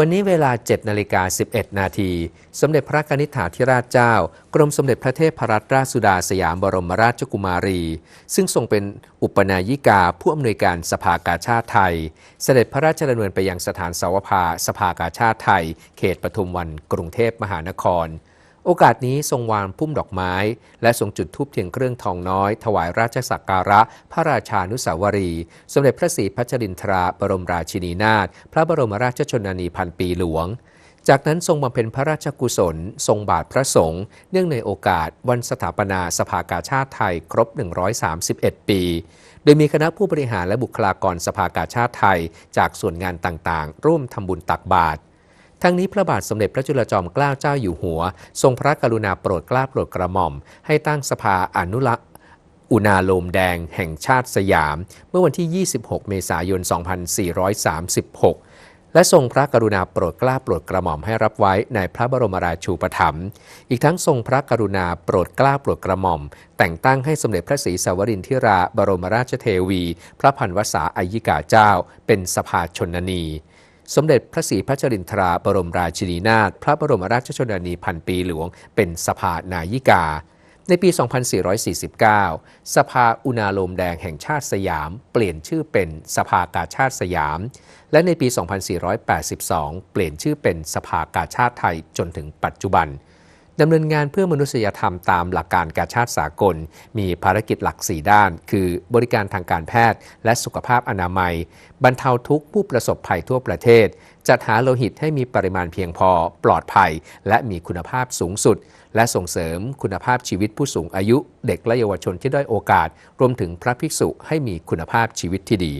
วันนี้เวลา 7นาฬิกา11 นาที สมเด็จพระกนิษฐาธิราชเจ้า กรมสมเด็จพระเทพรัตนราชสุดาสยามบรมราชกุมารี ซึ่งทรงเป็นอุปนายิกาผู้อำนวยการสภากาชาติไทย เสด็จพระราชดำเนินไปยังสถานสาวภาสภากาชาติไทย เขตปทุมวันกรุงเทพมหานคร โอกาสนี้ทรงวางพุ่มดอกไม้ และทรงจุดธูปเทียนเครื่องทองน้อย ถวายราชสักการะ พระราชานุสาวรี สมเด็จพระศรีพัชรินทราบรมราชินีนาถพระบรมราชชนนีพันปีหลวงจากนั้นทรงบำเพ็ญพระราชกุศล ทรงบาทพระสงฆ์เนื่องในโอกาสวันสถาปนาสภากาชาติไทยครบ 131 ปี โดยมีคณะผู้บริหารและบุคลากรสภากาชาติไทย จากส่วนงานต่างๆ ร่วมทำบุญตักบาตร ทั้งนี้พระบาทสมเด็จพระจุลจอมเกล้าเจ้าอยู่หัว ทรงพระกรุณาโปรดเกล้าโปรดกระหม่อม ให้ตั้งสภาอนุรักษ์อุณาโลมแดงแห่งชาติสยาม เมื่อวันที่ 26 เมษายน 2436 และทรงพระกรุณาโปรดเกล้าโปรดกระหม่อมให้รับไว้ในพระบรมราชูปถัมภ์ อีกทั้งทรงพระกรุณาโปรดเกล้าโปรดกระหม่อม แต่งตั้งให้สมเด็จพระศรีสวรินทิราบรมราชเทวี พระพันวษาอายิกาเจ้า เป็นสภาชนนี สมเด็จพระศรีพัชรินทราบรมราชินีนาถพระบรมราชชนนีพันปีหลวง เป็นสภานายิกา ในปี 2449 สภาอุณาโลมแดงแห่งชาติสยาม เปลี่ยนชื่อเป็นสภากาชาติสยาม และในปี 2482 เปลี่ยนชื่อเป็นสภากาชาติไทยจนถึงปัจจุบัน ดำเนินงานเพื่อมนุษยธรรมตามหลักการกาชาติสากล มีภารกิจหลัก 4 ด้าน คือบริการทางการแพทย์ และสุขภาพอนามัย บรรเทาทุกข์ผู้ประสบภัยทั่วประเทศ จัดหาโลหิตให้มีปริมาณเพียงพอ ปลอดภัย และมีคุณภาพสูงสุด และส่งเสริมคุณภาพชีวิตผู้สูงอายุ เด็กและเยาวชนที่ด้อยโอกาส รวมถึงพระภิกษุให้มีคุณภาพชีวิตที่ดี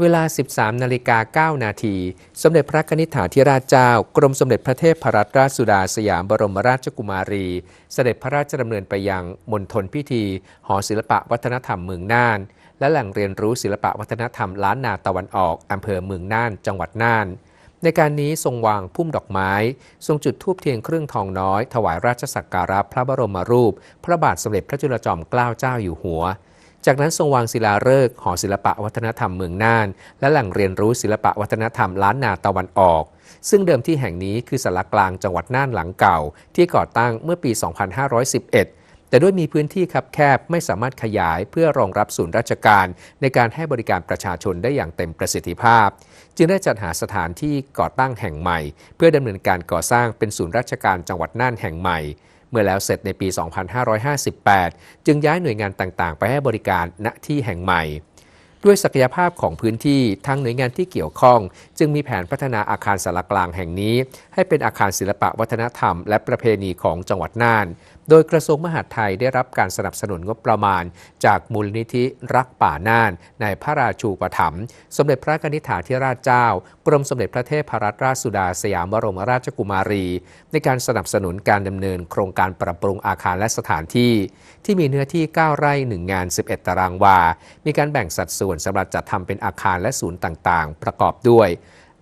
เวลา 13 นาฬิกา 9 นาที สมเด็จพระนิษฐาธิราชเจ้า กรมสมเด็จพระเทพรัตนราชสุดาสยามบรมราชกุมารี เสด็จพระราชดำเนินไปยังมณฑลพิธี หอศิลปะวัฒนธรรมเมืองน่าน และแหล่งเรียนรู้ศิลปะวัฒนธรรมล้านนาตะวันออกอำเภอเมืองน่าน จังหวัดน่าน ในการนี้ทรงวางพุ่มดอกไม้ ทรงจุดธูปเทียนเครื่องทองน้อย ถวายราชสักการะพระบรมรูป พระบาทสมเด็จพระจุลจอมเกล้าเจ้าอยู่หัว จากนั้นทรงวางศิลาฤกษ์หอศิลปะวัฒนธรรมเมืองน่าน และแหล่งเรียนรู้ศิลปะวัฒนธรรมล้านนาตะวันออก ซึ่งเดิมที่แห่งนี้คือสารกลางจังหวัดน่านหลังเก่า ที่ก่อตั้งเมื่อปี 2511แต่ด้วยมีพื้นที่คับแคบไม่สามารถขยายเพื่อรองรับศูนย์ราชการ ในการให้บริการประชาชนได้อย่างเต็มประสิทธิภาพ จึงได้จัดหาสถานที่ก่อตั้งแห่งใหม่ เพื่อดำเนินการก่อสร้างเป็นศูนย์ราชการจังหวัดน่านแห่งใหม่ มื่อแล้วเสร็จในปี 2558 จึงย้ายหน่วยงานต่างๆ ไปให้บริการณที่แห่งใหม่ ด้วยศักยภาพของพื้นที่ทางหน่วยงานที่เกี่ยวข้อง จึงมีแผนพัฒนาอาคารสารกลางแห่งนี้ ให้เป็นอาคารศิลปะวัฒนธรรม และประเพณีของจังหวัดน่าน โดยกระทรวงมหาดไทยได้รับการสนับสนุนงบประมาณ จากมูลนิธิรักป่าน่าน ในพระราชูปถัมภ์สมเด็จพระนิษฐาธิราชเจ้า กรมสมเด็จพระเทพรัตนราชสุดาสยามบรมราชกุมารี ในการสนับสนุนการดำเนินโครงการปรับปรุงอาคารและสถานที่ ที่มีเนื้อที่ 9 ไร่ 1 งาน 11 ตารางวา มีการแบ่งสัดส่วนสำหรับจัดทำเป็นอาคารและศูนย์ต่างๆ ประกอบด้วย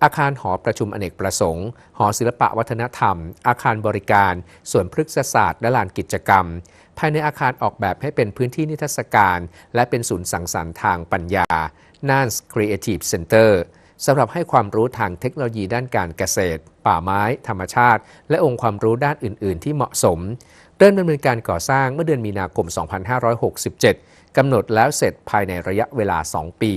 อาคารหอประชุมอเนกประสงค์ หอศิลปะวัฒนธรรม อาคารบริการส่วนพฤกษศาสตร์และลานกิจกรรม ภายในอาคารออกแบบให้เป็นพื้นที่นิทรรศการ และเป็นศูนย์สังสรรค์ทางปัญญาน่าน Creative Center สำหรับให้ความรู้ทางเทคโนโลยีด้านการเกษตร ป่าไม้ ธรรมชาติ และองค์ความรู้ด้านอื่น ๆ ที่เหมาะสม เริ่มดำเนินการก่อสร้างเมื่อเดือนมีนาคม 2567 กำหนดแล้วเสร็จภายในระยะเวลา 2 ปี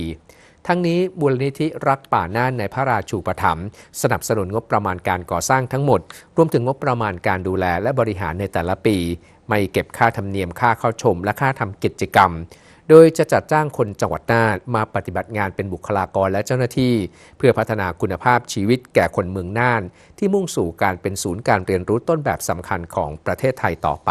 ทั้งนี้มูลนิธิรักป่าน่านในพระราชูปถัมภ์สนับสนุนงบประมาณการก่อสร้างทั้งหมด รวมถึงงบประมาณการดูแลและบริหารในแต่ละปี ไม่เก็บค่าธรรมเนียมค่าเข้าชม และค่าทำกิจกรรมโดยจะจัดจ้างคนจังหวัดน่านมาปฏิบัติงานเป็นบุคลากรและเจ้าหน้าที่ เพื่อพัฒนาคุณภาพชีวิตแก่คนเมืองน่าน ที่มุ่งสู่การเป็นศูนย์การเรียนรู้ต้นแบบสำคัญของประเทศไทยต่อไป